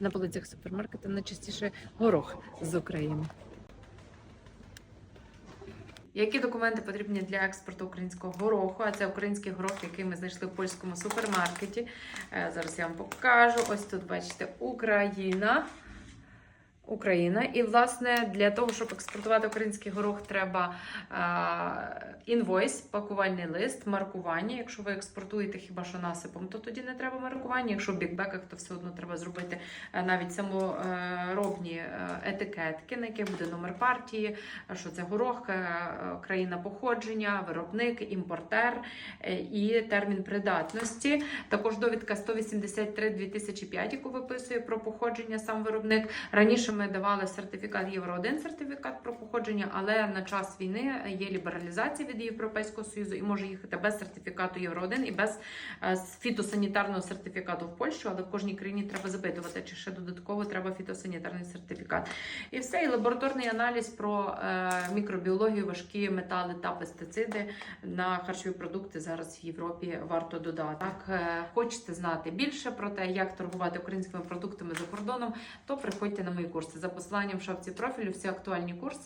на полицях супермаркету найчастіше горох з України. Які документи потрібні для експорту українського гороху? А це український горох, який ми знайшли в польському супермаркеті. Е, Зараз я вам покажу. Ось тут бачите Україна. Україна. І, власне, для того, щоб експортувати український горох, треба е, інвойс, пакувальний лист, маркування. Якщо ви експортуєте хіба що насипом, то тоді не треба маркування. Якщо в бікбеках, то все одно треба зробити е, навіть саморобні е, етикетки, на яких буде номер партії, що це горох, е, країна походження, виробник, імпортер і термін придатності. Також довідка 183-2005, яку виписує про походження сам виробник. Раніше ми давали сертифікат Євро 1 сертифікат про походження, але на час війни є лібералізація від Європейського союзу і може їхати без сертифікату Євро 1 і без е, фітосанітарного сертифікату в Польщу, але в кожній країні треба запитувати, чи ще додатково треба фітосанітарний сертифікат. І все, і лабораторний аналіз про е, мікробіологію, важкі метали та пестициди на харчові продукти зараз в Європі варто додати. Так, е, хочете знати більше про те, як торгувати українськими продуктами за кордоном, то приходьте на мої курси за посиланням в шапці профілю. Всі актуальні курси.